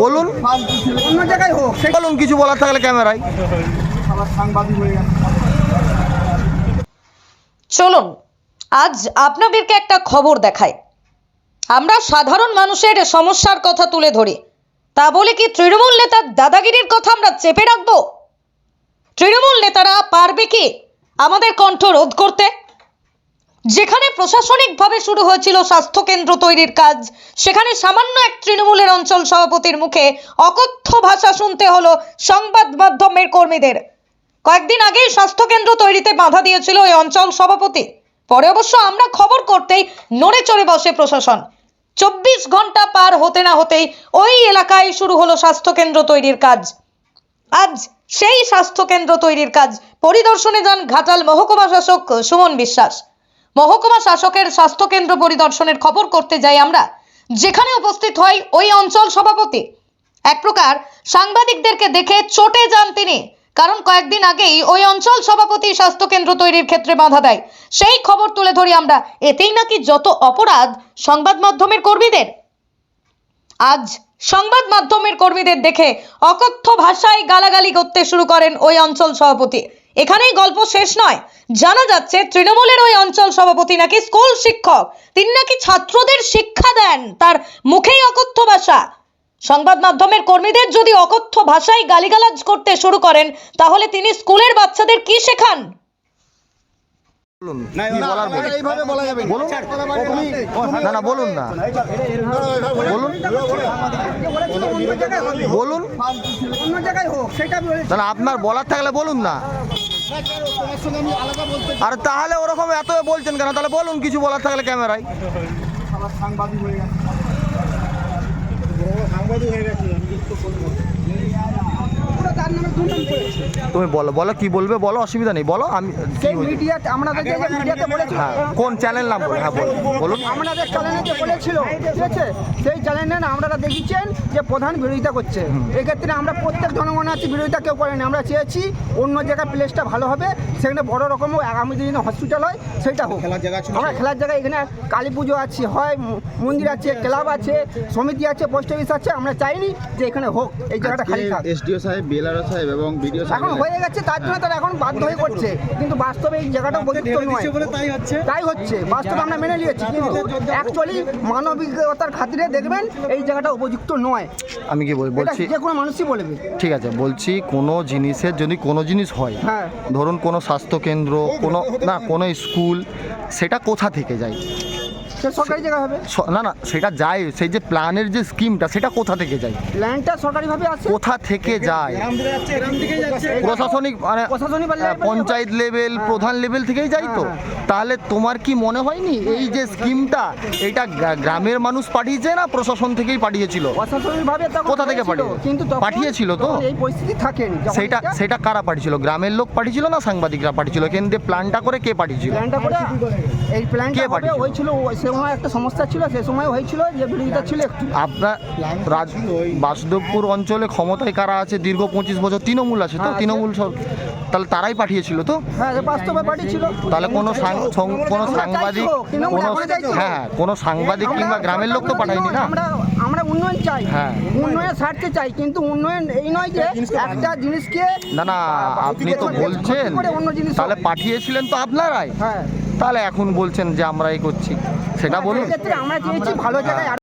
বলুন। অন্য জায়গায় হোক বলুন কিছু বলার থাকলে ক্যামেরায়। হয়ে চলুন আজ আপনাদেরকে একটা খবর দেখায় আমরা সাধারণ মানুষের সমস্যার কথা তুলে ধরি। তা বলে কি তৃণমূল নেতার দাদাগিরির কথা আমরা চেপে রাখব? তৃণমূল নেতারা পারবে কি আমাদের কণ্ঠ রোধ করতে? যেখানে প্রশাসনিকভাবে শুরু হয়েছিল স্বাস্থ্য কেন্দ্র তৈরির কাজ, সেখানে সামান্য এক তৃণমূলের অঞ্চল সভাপতির মুখে অকথ্য ভাষা শুনতে হলো সংবাদ মাধ্যমের কর্মীদের। কয়েকদিন আগেই স্বাস্থ্যকেন্দ্র তৈরিতে বাধা দিয়েছিল ওই অঞ্চল সভাপতি। পরে অবশ্য আমরা খবর করতেই নড়ে চড়ে বসে প্রশাসন। চব্বিশ ঘণ্টা পার হতে না হতেই ওই এলাকায় শুরু হলো স্বাস্থ্যকেন্দ্র তৈরির কাজ। আজ সেই স্বাস্থ্যকেন্দ্র তৈরির কাজ। পরিদর্শনে যান ঘাটাল মহকুমা শাসক সুমন বিশ্বাস। মহকুমা শাসকের স্বাস্থ্যকেন্দ্র পরিদর্শনের খবর করতে যাই আমরা। যেখানে উপস্থিত হয় ওই অঞ্চল সভাপতি। এক প্রকার সাংবাদিকদেরকে দেখে চটে যান তিনি। কারণ কয়েকদিন আগেই ওই অঞ্চল সভাপতি স্বাস্থ্যকেন্দ্র তৈরির ক্ষেত্রে বাধা দেয়। সেই খবর তুলে ধরি আমরা। এতেই নাকি যত অপরাধ সংবাদ মাধ্যমের কর্মীদের। আজ সংবাদ মাধ্যমের কর্মীদের দেখে অকথ্য ভাষায় গালাগালি করতে শুরু করেন ওই অঞ্চল সভাপতি। এখানেই গল্প শেষ নয়। জানা যাচ্ছে, তৃণমূলের ওই অঞ্চল সভাপতি নাকি স্কুল শিক্ষক। তিনি নাকি ছাত্রদের শিক্ষা দেন, তার মুখেই অকথ্য ভাষা। সংবাদ মাধ্যমের কর্মীদের যদি অকথ্য ভাষায় গালিগালাজ করতে শুরু করেন, তাহলে তিনি স্কুলের বাচ্চাদের কি শেখান বলুন কি বলার বলুন এইভাবে বলা যাবে বলুন না না বলুন? না। বলুন। আপনার বলার থাকলে বলুন না। আর তাহলে ওরকম এত বলছেন কেন? তাহলে বলুন কিছু বলার থাকলে ক্যামেরায়। সাংবাদিক হয়ে গেছে। সাংবাদিক হয়ে গেছে পুরো তার নামে দুর্নাম করেছে তুমি বলো বলো কি বলবে বলো অসুবিধা নেই বলো আমি সেই? মিডিয়াতে আমাদের যে মিডিয়াতে বলেছিল। হ্যাঁ কোন চ্যানেল নাম বলুন হ্যাঁ বলুন বলুন। আমাদের চ্যানেলে যে বলেছিল ঠিক আছে? সেই চ্যানেলে না আপনারা দেখেছেন যে প্রধান বিরোধিতা করছে। এক্ষেত্রে আমরা প্রত্যেক জনগণ আছে বিরোধিতা কেউ করেনি আমরা চেয়েছি অন্য জায়গায় প্লেসটা ভালো হবে সেখানে বড় রকম আগামী দিনে হসপিটাল হয় সেটা হোক। খেলার জায়গা ছিল। আমরা খেলার জায়গায় এখানে কালী পুজো আছে হয় মন্দির আছে ক্লাব আছে সমিতি আছে পোস্ট অফিস আছে আমরা চাইনি যে এখানে হোক এই জায়গাটা খালি থাক। এসডিও সাহেব বিএলআরও সাহেব এবং বিডিও এখন সাহেব হয়ে গেছে তার জন্য তারা এখন বাধ্য হয়ে করছে। কিন্তু বাস্তবে এই জায়গাটা উপযুক্ত নয়। তাই হচ্ছে? তাই হচ্ছে বাস্তবে আমরা মেনে নিয়েছি। কিন্তু অ্যাকচুয়ালি মানবিকতার খাতিরে দেখবেন এই জায়গাটা উপযুক্ত নয়। আমি কি বলছি যে কোনো মানুষই বলবে। ঠিক আছে বলছি কোনো জিনিসের যদি কোনো জিনিস হয় হ্যাঁ। ধরুন কোনো স্বাস্থ্যকেন্দ্র কোনো না কোনো স্কুল সেটা কোথা থেকে যায়? সরকারি জায়গা হবে? না না সেটা যায় সেই যে প্ল্যানের যে স্কিমটা সেটা কোথা থেকে যায়? ল্যান্ডটা সরকারিভাবে আছে? কোথা থেকে যায়? প্রশাসনিক মানে প্রশাসনিক পঞ্চায়েত লেভেল প্রধান লেভেল থেকেই যাই তো? হ্যাঁ, তাহলে তোমার কি মনে হয়নি? এই যে স্কিমটা এটা গ্রামের মানুষ পাঠিয়েছে না প্রশাসন থেকেই পাঠিয়েছিল? প্রশাসনিকভাবে কোথা থেকে হয়েছিল, পাঠিয়ে- কিন্তু পাঠিয়েছিল তো? এই পরিস্থিতি থাকেনি। সেটা সেটা কারা পাঠিয়েছিল? গ্রামের লোক পাঠিয়েছিল না সাংবাদিকরা পাঠিয়েছিল? দিয়ে প্ল্যানটা করে কে পাঠিয়েছিল? প্ল্যানটা করে এই প্ল্যানটা কে পাঠিয়েছিল? ওই সময় একটা সমস্যা ছিল সে সময় হয়েছিল যে বিরোধিতা ছিল একটু। আপনার রাজ বাসুদেবপুর অঞ্চলে ক্ষমতায় কারা আছে? দীর্ঘ পঁচিশ বছর তৃণমূল আছে তো? হ্যাঁ, তৃণমূল সর- তাহলে তারাই পাঠিয়েছিল তো? হ্যাঁ বাস্তবে পাঠিয়েছিল তাহলে কোনো কোনো সাংবাদিক কোনো হ্যাঁ কোনো সাংবাদিক কিংবা গ্রামের লোক তো পাঠায়নি না? আমরা উন্নয়ন চাই। হ্যাঁ। উন্নয়ন স্বার্থে চাই কিন্তু উন্নয়ন এই নয় যে একটা জিনিসকে না না আপনি তো বলছেন। তাহলে পাঠিয়েছিলেন তো আপনারাই। হ্যাঁ। তাহলে এখন বলছেন যে আমরাই করছি। সেটা বলুন। আমরা চেয়েছি ভালো জায়গায়